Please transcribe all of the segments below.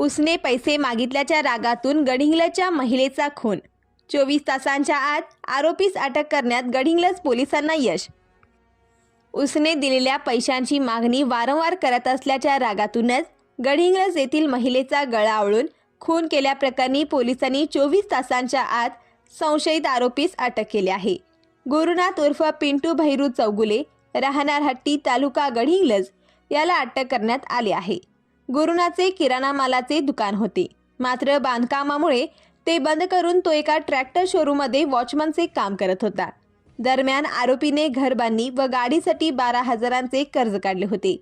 उसने पैसे मागितल्याच्या रागातून गडिंग्लजच्या महिलेचा खून. चोवीस तासांच्या आत आरोपीस अटक करण्यात गडिंग्लज पोलिसांना यश. उसने दिलेल्या पैशांची मागणी वारंवार करत असल्याच्या रागातूनच गडिंग्लज येथील महिलेचा गळा आवळून खून केल्याप्रकरणी पोलिसांनी चोवीस तासांच्या आत संशयित आरोपीस अटक केली आहे. गुरुनाथ उर्फ पिंटू भैरू चौगुले राहणार हट्टी तालुका गडिंग्लज याला अटक करण्यात आले आहे. गुरुनाचे किराणा मालाचे दुकान होते. मात्र बांधकामामुळे ते बंद करून तो एका ट्रॅक्टर शोरूममध्ये वॉचमनचे काम करत होता. दरम्यान आरोपीने घरबांनी व गाडीसाठी बारा हजारांचे कर्ज काढले होते.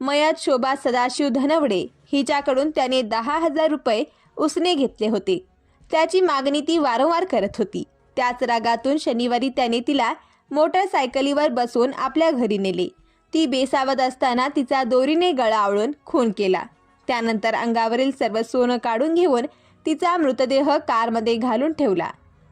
मयत शोभा सदाशिव धनवडे हिच्याकडून त्याने दहा हजार रुपये उसने घेतले होते. त्याची मागणी ती वारंवार करत होती. त्याच रागातून शनिवारी त्याने तिला मोटरसायकलीवर बसवून आपल्या घरी नेले. ती बेसावत असताना तिचा दोरीने गळा आवळून खून केला. त्यानंतर अंगावरील सर्व सोनं काढून घेऊन तिचा मृतदेह कारमध्ये घालून ठेवला.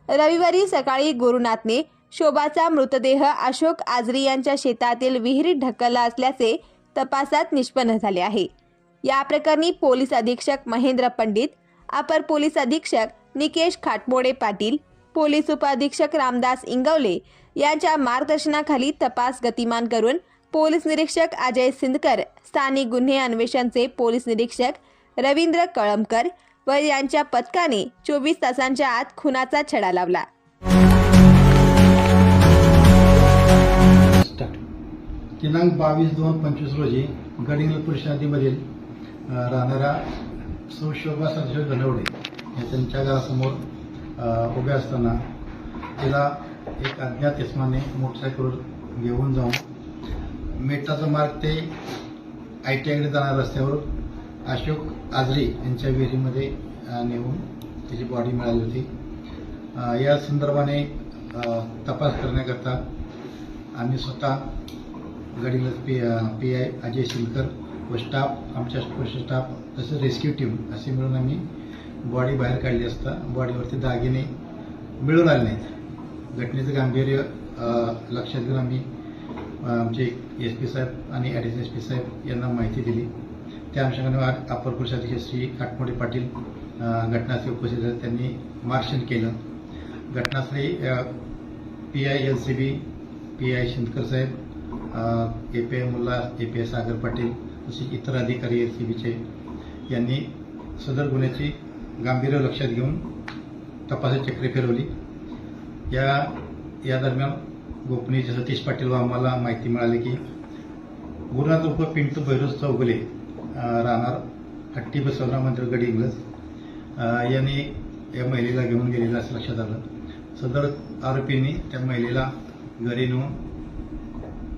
रविवारी सकाळी गुरुनाथने शोभाचा मृतदेह अशोक आजरी यांच्या शेतातील विहिरीत ढकलला असल्याचे तपासात निष्पन्न झाले आहे. या प्रकरणी पोलीस अधीक्षक महेंद्र पंडित अपर पोलीस अधीक्षक निकेश खाटमोडे पाटील पोलीस उपअधीक्षक रामदास इंगवले यांच्या मार्गदर्शनाखाली तपास गतिमान करून पोलीस निरीक्षक अजय सिंदकर स्थानिक गुन्हे अन्वेषणचे पोलीस निरीक्षक रवींद्र कळमकर व यांच्या पथकाने चोवीस तासांच्या आत खुनाचा छडा लावला. दिनांक बावीस दोन पंचवीस रोजी गडिंगल पुरुष नदीमधील अ, राहणाऱ्या सुशोभा संशोध घनवडे या त्यांच्या घरासमोर उभ्या असताना तिला एक अज्ञात इसमाने मोटरसायकलवर घेऊन जाऊन मेटाचा मार्ग ते आय टी आयकडे जाणाऱ्या रस्त्यावर अशोक आजरे यांच्या विहिरीमध्ये नेऊन त्याची बॉडी मिळाली होती. या संदर्भाने तपास करण्याकरता आम्ही स्वतः गडील P P I Ajay Shilkar व स्टाफ आमच्या स्टाफ तसेच रेस्क्यू टीम असे मिळून आम्ही बॉडी बाहेर काढली असता बॉडीवरती दागिने मिळून आले नाहीत. घटनेचं गांभीर्य लक्षात घेऊन आम्ही आमचे एस पी साहेब आणि ॲडिशनल एस पी साहेब यांना माहिती दिली. त्या अनुषंगाने आज अपर पोलीस अधीक्षक श्री काटमोडे पाटील घटनास्थळी उपस्थित झाले त्यांनी मार्शन केलं. घटनास्थळी P I L C B P I Shindkar Saheb A P I Mulla A P I Sagar Patil तसेच इतर अधिकारी एल सी बीचे यांनी सदर गुन्ह्याची गांभीर्य लक्षात घेऊन तपासाची चक्री फिरवली. या या दरम्यान गोपनीय सतीश पाटील व आम्हाला माहिती मिळाली की गुरुनाथ उर्फ पिंटू भैरव चौगुले राहणार हट्टी बसवला मंदिर गडी इंग्लज यांनी या महिलेला घेऊन गेलेलं असं लक्षात आलं. सदर आरोपींनी त्या महिलेला घरी नेऊन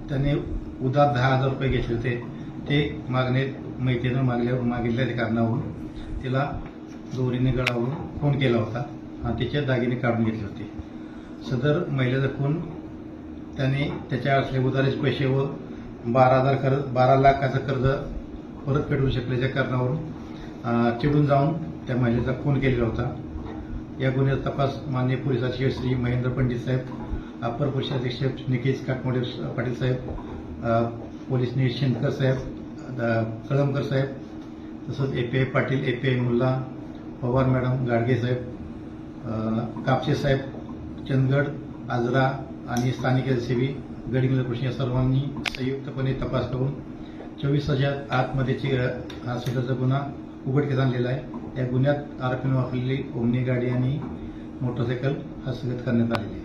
त्याने उधार दहा हजार रुपये घेतले होते. ते मागणे मैत्रीनं मागल्या मागितल्या कारणावरून तिला दोरीने गळावरून खून केला होता. आणि तिचे दागिने काढून घेतले होते. सदर महिलेचा खून त्याने त्याच्या असले पैसे व बारा हजार कर्ज बारा लाखाचं कर्ज परत फेडू शकल्याच्या कारणावरून चिडून जाऊन त्या महिलेचा खून केलेला होता. या गुन्ह्याचा तपास मान्य पोलीस अधीक्षक श्री महेंद्र पंडित साहेब अपर पोलीस अधीक्षक निकेश काटमोडे पाटील साहेब पोलीस निरीक्षक शेंदकर साहेब कळमकर साहेब तसंच A P I Patil A P I Mulla Pawar madam Gadge साहेब कापसे साहेब चंदगड आजरा आणि स्थानिक एलसीबी गडिंग कृषी या सर्वांनी संयुक्तपणे तपास करून चोवीस हजार आतमध्येची हा सदरचा गुन्हा उघडकीस आणलेला आहे या गुन्ह्यात आरोपीने वापरलेली ओमनी गाडी आणि मोटरसायकल हस्तगत करण्यात आलेली आहे.